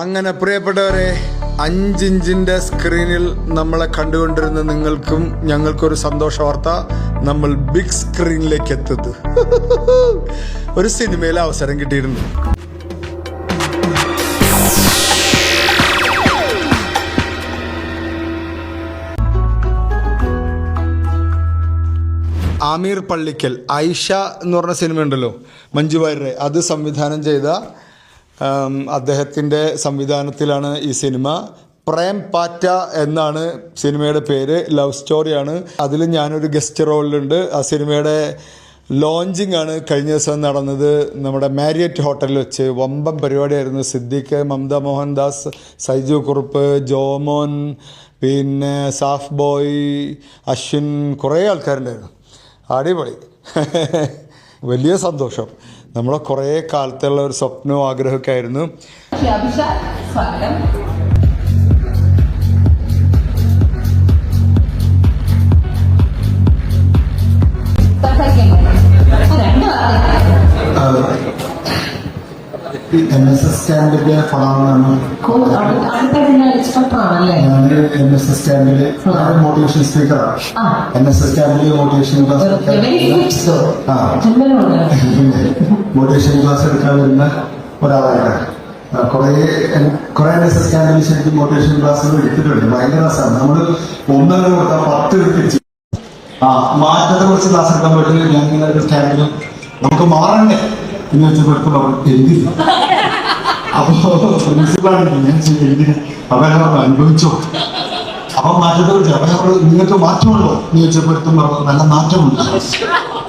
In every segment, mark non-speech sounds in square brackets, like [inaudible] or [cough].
അങ്ങനെ പ്രിയപ്പെട്ടവരെ അഞ്ചിഞ്ചിന്റെ സ്ക്രീനിൽ നമ്മളെ കണ്ടുകൊണ്ടിരുന്ന നിങ്ങൾക്കും ഞങ്ങൾക്കൊരു സന്തോഷ വാർത്ത. നമ്മൾ ബിഗ് സ്ക്രീനിലേക്ക് എത്തുന്നത്. ഒരു സിനിമയിൽ അവസരം കിട്ടിയിരുന്നു ആമീർ പള്ളിക്കൽ ഐഷ എന്ന് പറഞ്ഞ സിനിമ ഉണ്ടല്ലോ മഞ്ജു വാര്യരെ അത് സംവിധാനം ചെയ്ത അദ്ദേഹത്തിന്റെ സംവിധാനത്തിലാണ് ഈ സിനിമ. പ്രേം പാറ്റ എന്നാണ് സിനിമയുടെ പേര് ലവ് സ്റ്റോറിയാണ്. അതിൽ ഞാനൊരു ഗസ്റ്റ് റോളിലുണ്ട്. ആ സിനിമയുടെ ലോഞ്ചിങ് ആണ് കഴിഞ്ഞ ദിവസം നടന്നത് നമ്മുടെ മാരിയറ്റ് ഹോട്ടലിൽ വെച്ച്. വമ്പം പരിപാടിയായിരുന്നു. സിദ്ദിഖ് മമത മോഹൻദാസ് സൈജു കുറുപ്പ് ജോമോൻ പിന്നെ സാഫ് ബോയ് അശ്വിൻ കുറേ ആൾക്കാരുണ്ടായിരുന്നു. അടിപൊളി. [laughs] വലിയ സന്തോഷം. നമ്മളെ കുറേ കാലത്തുള്ള ഒരു സ്വപ്നവും ആഗ്രഹമൊക്കെ ആയിരുന്നു. എക്സ്പെർട്ട് ആണല്ലേ ഞാൻ എൻ എസ് എസ് സ്റ്റാമ്പിൽ മോട്ടിവേഷൻ സ്പീക്കറാണ്. എൻ എസ് എസ് സ്റ്റാമ്പിൽ മോട്ടിവേഷൻ ക്ലാസ് മോട്ടിവേഷൻ ക്ലാസ് എടുക്കാൻ വരുന്ന ഒരാളാണ്. കുറെ കുറെ എൻ എസ് എസ് സ്റ്റാമ്പിൽ ശരിക്കും മോട്ടിവേഷൻ ക്ലാസ്സുകൾ എടുത്തിട്ടുണ്ട്. ഭയങ്കര രസമാണ്. നമ്മൾ ഒന്നര കൊടുത്താൽ പത്ത് എടുത്തിച്ച് ആ മാറ്റത്തെ കുറിച്ച് ക്ലാസ് എടുക്കാൻ പറ്റില്ല. ഞാൻ ഇങ്ങനെ ഒരു സ്റ്റാൻഡിൽ നമുക്ക് മാറണ്ടേ? എന്ന് വെച്ചപ്പോൾ അപ്പൊ പ്രിൻസിപ്പളാണ് ഞാൻ ചെയ്യുന്നത് അപ്പൊ അനുഭവിച്ചോ. അപ്പൊ മാറ്റത്തെ കുറിച്ച് പറഞ്ഞു, നിങ്ങൾക്ക് മാറ്റമുണ്ടോ? എന്ന് ചോദിച്ചപ്പോഴത്തും പറഞ്ഞു നല്ല മാറ്റമുണ്ട്?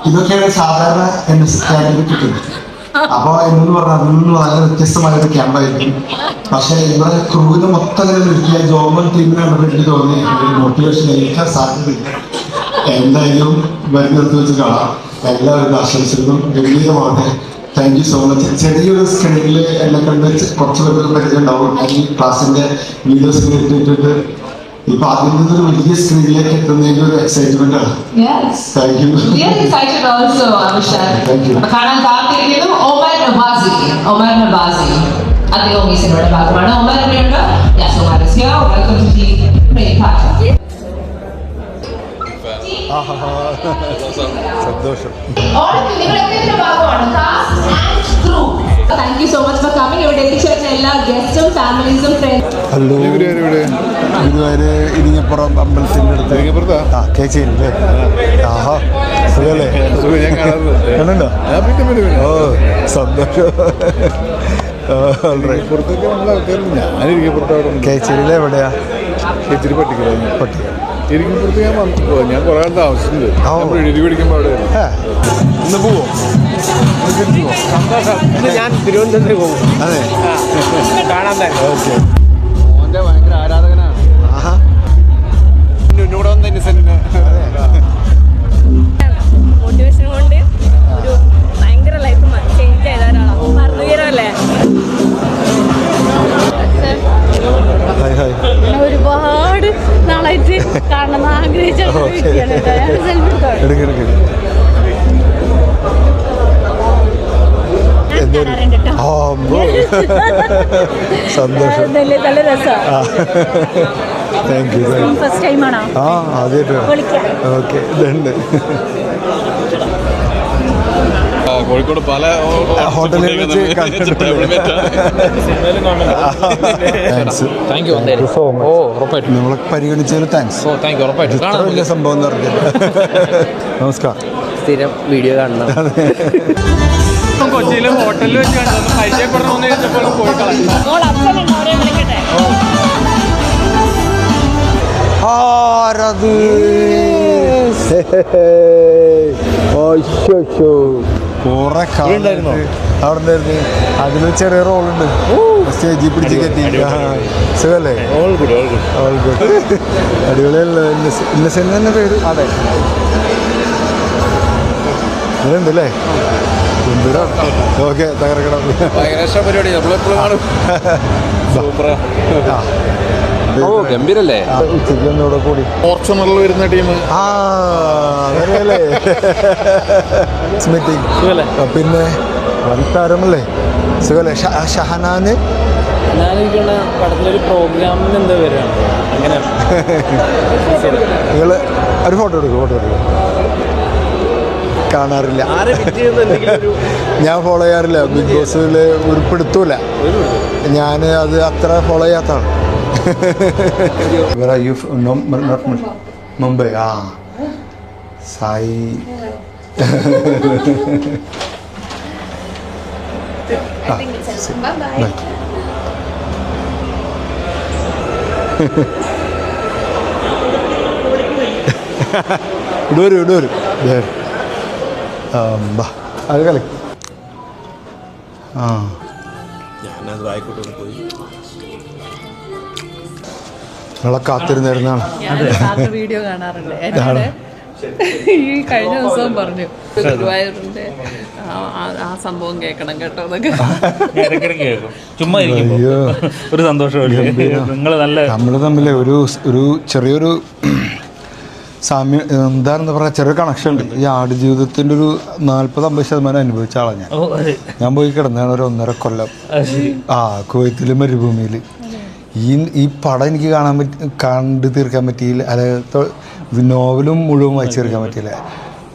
ഇതൊക്കെയാണ് സാധാരണ എൻ എസ് സ്റ്റാൻഡിൽ കിട്ടുന്നത്. അപ്പൊ എന്നോട് പറഞ്ഞാൽ നിങ്ങൾ വളരെ വ്യത്യസ്തമായ ഒരു ക്യാമ്പായിരിക്കും പക്ഷെ ഇവിടെ ക്രൂവിന് മൊത്തം ഇങ്ങനെ ജോബൽ ടീമിനാണ് എനിക്ക് തോന്നി മോട്ടിവേഷൻ ഏൽക്കാൻ സാധ്യതയില്ല എന്തായാലും വരുന്നിടത്ത് വെച്ച് കാണാം. എല്ലാവരും ആശംസിക്കുന്നു ഗംഭീരമാവട്ടെ. താങ്ക് യു സോ മച്ച് ചെറിയൊരു സ്ക്രീനിൽ എന്നെ കണ്ട് കുറച്ച് പേർക്ക് പരിചയമുണ്ടാവും ഞാൻ ഈ ക്ലാസ്സിന്റെ വീഡിയോസ് ഇട്ടിട്ട് ഇപ്പൊ അതിൽ നിന്നൊരു വലിയ സ്ക്രീനിലേക്ക് എത്തുന്നതിന്റെ ഒരു എക്സൈറ്റ്മെന്റ് ആണ്. താങ്ക് യു അദ്ദേഹം are excited also, Avishad. Thank you. അപ്പൊ കാണാൻ കാത്തിരിക്കുന്നു ഒമർ നവാസി സന്തോഷം. Thank you so much for coming ഇവിടെ എത്തിച്ചേർന്ന എല്ലാ ഗസ്റ്റും ഫാമിലീസും ഫ്രണ്ട്സ് ഹലോ. ഇരിങ്ങപ്പുറം അമ്പലത്തിന്റെ അടുത്ത് ആ കേച്ചേരി ആഹാ സുഖല്ലേ. കണ്ടുണ്ടോ ആ, പിന്നെ. ഓ സന്തോഷം. പുറത്തൊക്കെ ഉള്ള ആൾക്കാരുണ്ട്. ഞാനിരിക്കും പുറത്ത് അവിടെ ഉണ്ട്. കേച്ചേരിയിലെ എവിടെയാ? ഇച്ചിരി പട്ടിക്കലാണ് പട്ടിക ഇരിക്കും പുറത്ത് ഞാൻ വന്നു ഞാൻ കുറെ ആൾ താമസിച്ചിട്ടുണ്ട്. ഓ. നമ്മൾ അവിടെ ഇന്ന് പോവോ? ഞാൻ തിരുവനന്തപുരത്തേക്ക് പോകും. അതെ. കാണാൻ തന്നെ ഓക്കെ. മോന്റെ ഭയങ്കര ആരാധകനാണ്. ആഹാ. എന്നോട് വന്ന ഇന്നസെന്റിന് [laughs] സന്തോഷം. നല്ല നല്ല രസമാണ് താങ്ക് യു ഫസ്റ്റ് ടൈമാണോ ആ ആദ്യമായിട്ടാണ് വിളിക്കാം. ഓക്കെ ഇതുണ്ട്. കോഴിക്കോട് പല ഹോട്ടലുകളിൽ വെച്ച് കണ്ടിട്ടുണ്ട് thanks thank you so much ഓ ഉറപ്പായിട്ടും. നമ്മളെ പരിഗണിച്ചതിന് താങ്ക്സ് ഓ താങ്ക് യു ഉറപ്പായിട്ടും. വലിയ സംഭവം എന്ന് പറഞ്ഞില്ല. [laughs] നമസ്കാരം. സ്ഥിരം വീഡിയോ കാണണം. കൊച്ചിയിലെ ഹോട്ടലിൽ വെച്ച് കണ്ടു പരിചയപ്പെടണമെന്ന് ചോദിച്ചപ്പോൾ പോയി കുറെ അവിടെ അതിൽ ചെറിയ റോളുണ്ട്. സ്റ്റേജിൽ പിടിച്ച് കെട്ടി. സുഖല്ലേ? All good all good. All good. അടിപൊളിയല്ലോ? Innocent തന്നെ പേര്. അതെ. ഓക്കെ തകർക്കണം. പരിപാടി. നമ്മളെപ്പോഴും. [laughs] ഓ ഗംഭീരല്ലേ? ഉച്ചയ്ക്ക് ഒന്നുകൂടെ കൂടി. ഫോർച്യൂണറിൽ വരുന്ന ടീം ആ മീറ്റിംഗ് പിന്നെ വൻ താരമല്ലേ? സുഖല്ലേ? ഷഹനാന്? ഞാനിരിക്കുന്ന പടത്തിലൊരു പ്രോഗ്രാമിന് എന്താ വരികയാണ്. അങ്ങനെ. [laughs] നിങ്ങൾ ഒരു ഫോട്ടോ എടുക്കും ഫോട്ടോ എടുക്കും. കാണാറില്ല. [laughs] ഞാൻ ഫോളോ ചെയ്യാറില്ല. ബിഗ് ബോസിൽ ഉൾപ്പെടുത്തൂല ഞാൻ അത് അത്ര ഫോളോ ചെയ്യാത്തതാണ്. [laughs] മുംബൈ ആ. Ah. സായി Bye. [laughs] ഇടൂര് ഇടൂര്. ബാ അത് കളി. ആ. ഞാനത് ആയിക്കോട്ടെ പോയി. നിങ്ങളെ കാത്തിരുന്നിരുന്നാണ്. വീഡിയോ കാണാറുണ്ട്. ഈ കഴിഞ്ഞ ദിവസവും പറഞ്ഞു ഗുരുവായൂരിന്റെ ആ- ആ- ആ സംഭവം കേൾക്കണം കേട്ടോ എന്നൊക്കെ. ചുമ്മാ ഒരു സന്തോഷം നിങ്ങൾ നല്ല നമ്മൾ തമ്മിൽ ഒരു ഒരു ചെറിയൊരു സാമ്യം എന്താണെന്ന് പറഞ്ഞാൽ ചെറിയ കണക്ഷൻ ഉണ്ട്. ഈ ആട് ജീവിതത്തിന്റെ ഒരു നാൽപ്പത് അമ്പത് ശതമാനം അനുഭവിച്ച ആളാണ് ഞാൻ. ഞാൻ പോയി കിടന്നാണ് ഒരു ഒന്നര കൊല്ലം. ആ കുവൈത്തിലെ മരുഭൂമിയിൽ ഈ ഈ പടം എനിക്ക് കാണാൻ പറ്റി കണ്ടു തീർക്കാൻ പറ്റിയില്ല. അതായത് നോവലും മുഴുവൻ വായിച്ചു തീർക്കാൻ പറ്റിയില്ല.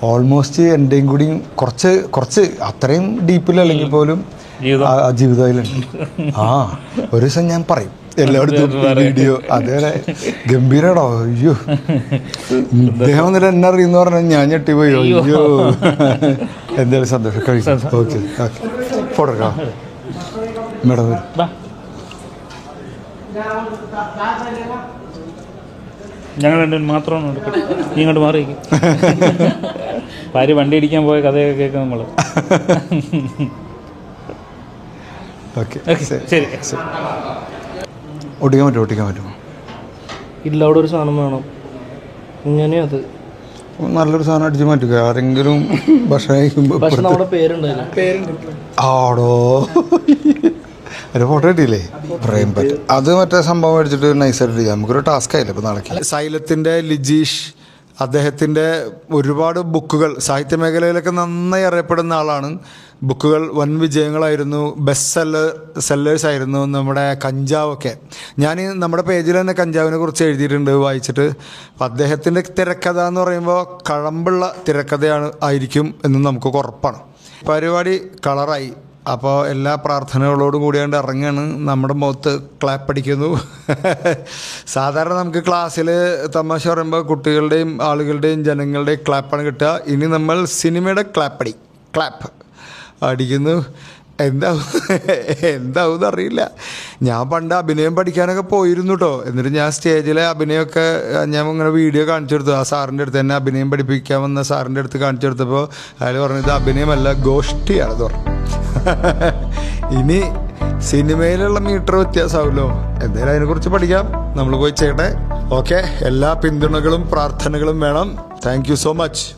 ഓൾമോസ്റ്റ് എന്റെയും കൂടി കുറച്ച് കുറച്ച് അത്രയും ഡീപ്പിലല്ലെങ്കിൽ പോലും ജീവിതത്തിലുണ്ട് ആ- ആ ജീവിതം ആ ഒരു ദിവസം ഞാൻ പറയും എല്ലായിടത്തും വീഡിയോ അതേപോലെ ഗംഭീരടോ അയ്യോ. ഇദ്ദേഹം എന്നിട്ട് എന്നെ അറിയുന്ന പറഞ്ഞാൽ ഞാൻ ഞെട്ടിപ്പോയി. അയ്യോ. എന്തായാലും സന്തോഷം. കഴിക്കും ഓക്കെ ഓക്കെ. ഫോട്ടോ എടുക്കാം. മേഡം. ഞങ്ങൾ രണ്ടും മാത്രമാണ് എടുക്കട്ടെ. നീ ഇങ്ങോട്ട് മാറി ഭാര്യ വണ്ടി ഇടിക്കാൻ പോയ കഥയൊക്കെ കേൾക്കും നമ്മൾ [laughs] ഓക്കെ ശരി. ഒട്ടിക്കാൻ പറ്റുമോ? ഒട്ടിക്കാൻ പറ്റുമോ? ഇല്ല അവിടെ ഒരു സാധനം വേണം. ഇങ്ങനെ അത്. നല്ലൊരു സാധനം അടിച്ചു മാറ്റുക. ആരെങ്കിലും ഭക്ഷണം കഴിക്കുമ്പോൾ ആടോ. ഒരു ഫോട്ടോ കിട്ടിയില്ലേ? പ്രേം പറ്റും. അത് മറ്റേ സംഭവം അടിച്ചിട്ട് നൈസായിട്ട് ചെയ്യാം നമുക്കൊരു ടാസ്ക് ആയില്ല ഇപ്പൊ നാളെ സൈലത്തിന്റെ ലിജീഷ് അദ്ദേഹത്തിന്റെ ഒരുപാട് ബുക്കുകൾ സാഹിത്യ മേഖലയിലൊക്കെ നന്നായി അറിയപ്പെടുന്ന ആളാണ്. ബുക്കുകൾ വൻ വിജയങ്ങളായിരുന്നു ബെസ്റ്റ് സെല്ലർ സെല്ലേഴ്സ് ആയിരുന്നു നമ്മുടെ കഞ്ചാവൊക്കെ. ഞാൻ നമ്മുടെ പേജിൽ തന്നെ കഞ്ചാവിനെ കുറിച്ച് എഴുതിയിട്ടുണ്ട് വായിച്ചിട്ട്. അദ്ദേഹത്തിന്റെ തിരക്കഥ എന്ന് പറയുമ്പോൾ കഴമ്പുള്ള തിരക്കഥയാണ് ആയിരിക്കും എന്ന് നമുക്ക് ഉറപ്പാണ്. പരിപാടി കളറായി. അപ്പോൾ എല്ലാ പ്രാർത്ഥനകളോടും കൂടിയാണ്ട് ഇറങ്ങുകയാണ് നമ്മുടെ മുഖത്ത് ക്ലാപ്പ് അടിക്കുന്നു. [laughs] സാധാരണ നമുക്ക് ക്ലാസ്സിൽ തമാശ പറയുമ്പോൾ കുട്ടികളുടെയും ആളുകളുടെയും ജനങ്ങളുടെയും ക്ലാപ്പാണ് കിട്ടുക. ഇനി നമ്മൾ സിനിമയുടെ ക്ലാപ്പടി ക്ലാപ്പ് അടിക്കുന്നു. എന്താവും? [laughs] എന്താവും അറിയില്ല ഞാൻ പണ്ട് അഭിനയം പഠിക്കാനൊക്കെ പോയിരുന്നു കേട്ടോ എന്നിട്ട് ഞാൻ സ്റ്റേജിലെ അഭിനയമൊക്കെ ഞാൻ ഇങ്ങനെ വീഡിയോ കാണിച്ചു കൊടുത്തു. ആ സാറിന്റെ അടുത്ത് എന്നെ അഭിനയം പഠിപ്പിക്കാൻ വന്ന സാറിന്റെ അടുത്ത് കാണിച്ചു കൊടുത്തപ്പോൾ അയാൾ പറഞ്ഞത് അഭിനയമല്ല ഗോഷ്ടിയാണ് പറഞ്ഞു. [laughs] ഇനി സിനിമയിലുള്ള മീറ്റർ വ്യത്യാസമാവുമല്ലോ എന്തായാലും അതിനെക്കുറിച്ച് പഠിക്കാം. നമ്മൾ പോയി ചെയ്യട്ടെ. ഓക്കെ. എല്ലാ പിന്തുണകളും പ്രാർത്ഥനകളും വേണം. Thank so much